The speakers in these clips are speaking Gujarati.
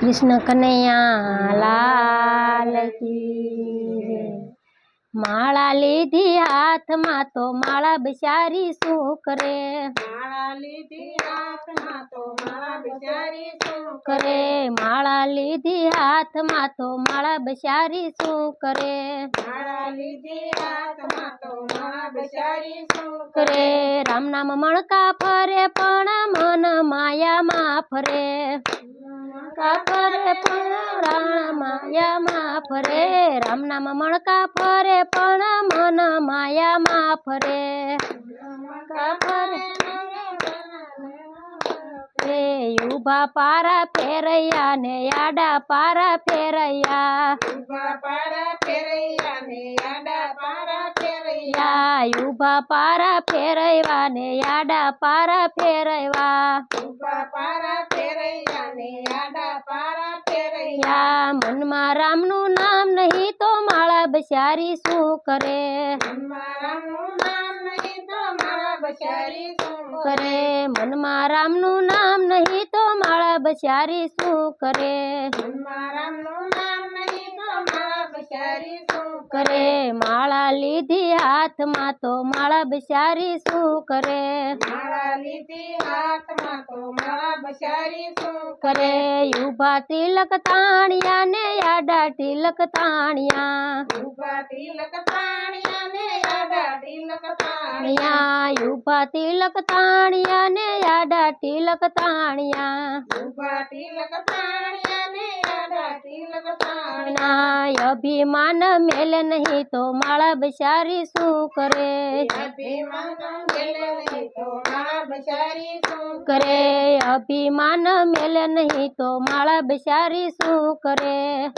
કૃષ્ણ કનૈયા લાલ કી. માળા લીધી હાથમાં તો માળા બિચારી શું કરે? માળા લીધી હાથમાં તો માળા બિચારી શું કરે? માળા લીધી હાથમાં તો માળા બિચારી શું કરે? માળા લીધી હાથમાં તો માળા બિચારી શું કરે? રામ નામ મણકા ફરે પણ મન માયામાં ફરે. મણકા ફરે પણ રામ માયામાં ફરે. રામ નામ મણકા ફરે પણ મન માયામાં ફરે. મણકા ફરે ઊભા પારા ફેરૈયા ને આડા પારા ફેરૈયા. ઊભા પારા ફેરૈયા ને આડા પારા ફેરૈયા. ઊભા પારા ફેરૈયા ને આડા પારા ફેરૈયા ઊભા પારા ફેરૈયા ફેરૈયા મનમાં રામનું નામ નહીં તો માળા બચારી શું કરે? કરે? મનમાં રામનું નામ નહીં તો માળા બચારી શું કરે? કરે? તો માળા લીધી હાથમાં તો માળા બિચારી શું કરે? માળા લીધી હાથમાં તો માળા બિચારી શું કરે? ઊભા તિલક તાણિયા ને આડા તિલક તાણિયા. ઊભા તિલક તાણિયા ને આડા તિલક તાણિયા. ઊભા તિલક તાણિયા ને આડા તિલક તાણિયા. ઊભા તિલક તાણિયા ના અભિમાન મેલે નહીં તો માળા બિચારી શું કરે? કરે? અભિમાન મેલે નહીં તો માળા બિચારી શું કરે?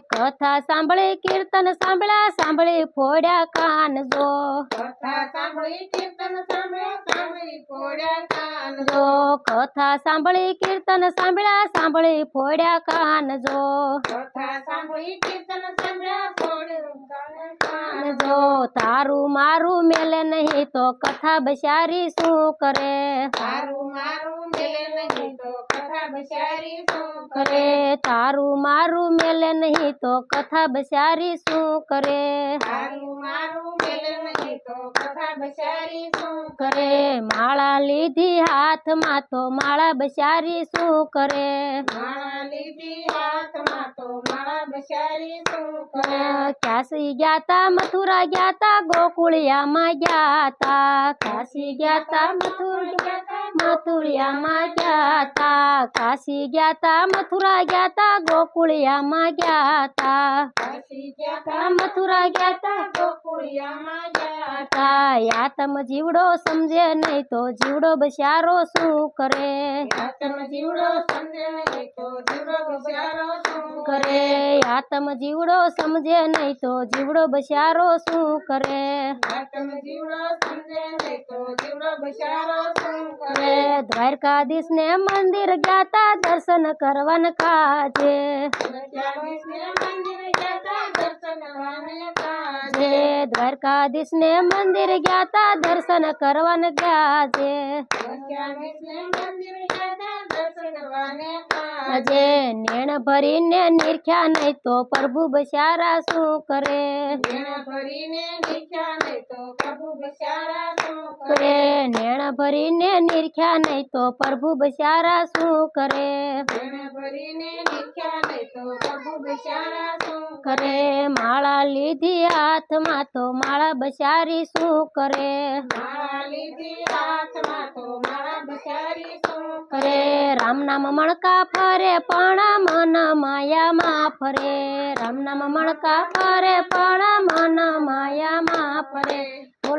કથા સાંભળી કીર્તન સાંભળ્યા સાંભળી ફોડ્યા કાન જો. કથા સાંભળે કીર્તન સાંભળ્યા સાંભળે ફોડ્યા કાન જો કથા સાંભળી કીર્તન સાંભળ્યા સાંભળી ફોડ્યા કાન જો. જો. તારું મારું મેલે નહીં તો કથા બસારી શું કરે? તારું મારું મેલે નહીં તો કથા બિચારી શું કરે. તારું મારું મેલે નહીં તો કથા બસારી શું કરે? તારું મારું મેલે નહીં તો બિચારી શું કરે? માળા લીધી હાથમાં તો માળા બસારી શું કરે? માળા લીધી હાથમાં તો કાશી ગયા મથુરા ગયા તા ગોકુળિયામાં ગયા તા કાશી ગયા તા મથુરા મથુરિયામાં ગયા તા કાશી ગયા મથુરા ગયા તા ગોકુળિયામાં ગયા તા કાશી ગયા મથુરા ગયા તા ગોકુળિયામાં ગયા તા યાતમ જીવડો સમજે નહીં તો જીવડો બસારો શું કરે? તમ જીવડો સમજે નહીં તો જીવડો બસારો શું કરે? યાતમ જીવડો સમજે નહીં તો જીવડો બચારો શું કરે? આતમ જીવડો સમજે નહીં તો જીવડો બિચારો શું કરે? કરે દ્વારકાધીશ ને મંદિર ગયા દર્શન કરવન કાજે. દ્વારકાધીશને મંદિર ગયા દર્શન વાને કાજે. જે દ્વારકાધીશ ને મંદિર ગયા તા દર્શન કરવન ગયા છે દ્વારકાધીશને. અજે નેણ ભરીને નિરખ્યા નહીં તો પ્રભુ બસારા શું કરે? ભરીને નીખ્યા નહીં તો પ્રભુ બિચારા શું કરે? ભરીને નિરખ્યા નહીં તો પ્રભુ બિચારા શું કરે? ભરીને નીખ્યા નહીં તો પ્રભુ બિચારા શું કરે? માળા લીધી હાથમાં તો માળા બચારી શું કરે? માળા લીધી હાથમાં તો માળા બિચારી શું કરે? રામ નામ મણકા ફરે પણ મન માયામાં ફરે. રામ નામ મણકા ફરે પણ મન માયામાં ફરે.